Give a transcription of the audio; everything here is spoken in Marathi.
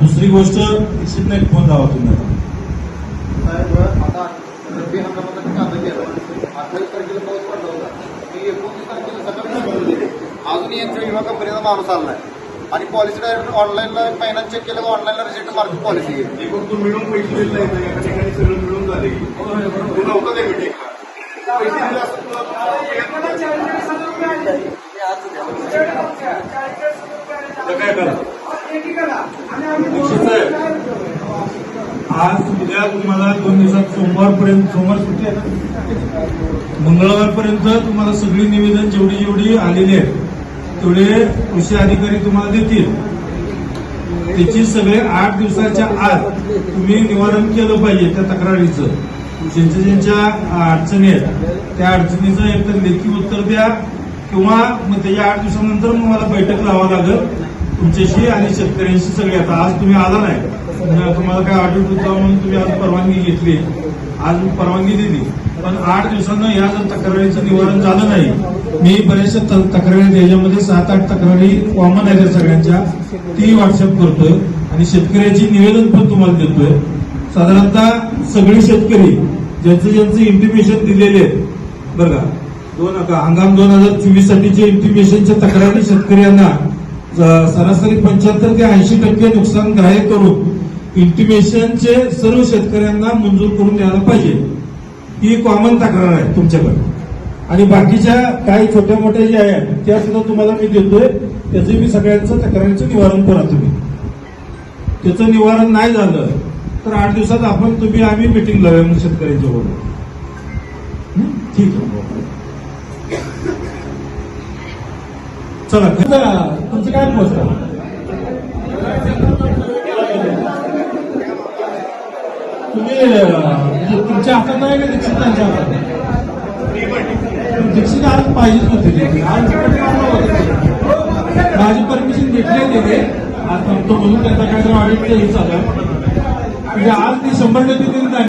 दुसरी गोष्ट निश्चित एक फोन लावा तुम्ही आता. रब्बी कांदा अठ्ठावीस तारखेला पाऊस पडला होता. मी एकोणतीस तारखेला सकाळी सांगितलं दिले अजून यांच्या विमा कंपनीचा माणूस आला नाही आणि पॉलिसी डायरेक्ट ऑनलाईनला फायनान्स चेक केलं ऑनलाईनला रिसिप्ट मार्क पॉलिसी घेतली फक्त मिळून पैसे दिले नाही तर एका ठिकाणी सगळं मिळून झाले. तू नव्हतं ते मिटिंगला पैसे दिले असं तुला आता काय करा. आज उद्या तुम्हाला दोन दिवसात सोमवारपर्यंत सोमवार सुट्टी आहे ना? मंगळवारपर्यंत तुम्हाला सगळी निवेदन जेवढी जेवढी आलेली आहेत तेवढे कृषी अधिकारी तुम्हाला देतील. त्याची सगळे आठ दिवसाच्या आत तुम्ही निवारण केलं पाहिजे त्या तक्रारीचं. ज्यांच्या ज्यांच्या अडचणी आहेत त्या अडचणीचं एकतर लेखी उत्तर द्या किंवा मग त्याच्या आठ दिवसानंतर मग मला बैठक लावा लागेल. तुमच्याशी आणि शेतकऱ्यांशी सगळे. आता आज तुम्ही आला नाही. तुम्हाला काय ऑडिट होता म्हणून तुम्ही आज परवानगी घेतली. आज परवानगी दिली. पण आठ दिवसांना या जर तक्रारीचं निवारण झालं नाही मी बऱ्याचशा त- तक्रारी आहेत, याच्यामध्ये सात आठ तक्रारी कॉमन आहेत सगळ्यांच्या. ती व्हॉट्सअप करतोय आणि शेतकऱ्याची निवेदन पण तुम्हाला देतोय. साधारणतः सगळे शेतकरी ज्यांचं ज्यांचं इंटिमेशन दिलेले आहेत बरं का? दोन हंगाम दोन हजार चोवीस साठीचे इंटिमेशनच्या तक्रारी शेतकऱ्यांना सरासरी पंच्याहत्तर ते ऐंशी टक्के नुकसान ग्राह्य करून इंटिमेशनचे सर्व शेतकऱ्यांना मंजूर करून द्यायला पाहिजे. ही कॉमन तक्रार आहे तुमच्याकडे. आणि बाकीच्या काही छोट्या मोठ्या ज्या आहेत त्या सुद्धा तुम्हाला मी देतोय. त्याचे मी सगळ्यांचं तक्रारीचं निवारण करा तुम्ही. त्याचं निवारण नाही झालं तर आठ दिवसात आपण तुम्ही आम्ही मिटिंग लावूया मग शेतकऱ्यांच्या बरोबर. ठीक आहे. चला खरं तुमचं काय पोस्ट तुम्ही म्हणजे तुमच्या हातात नाही का दीक्षितांच्या हातात? दीक्षित आज पाहिजेच होते आज माझी परमिशन घेतली तिथे आज सांगतो म्हणून त्यांचा काय ऑडिट हे चालू म्हणजे आज ती शंभर टक्के त्यांनी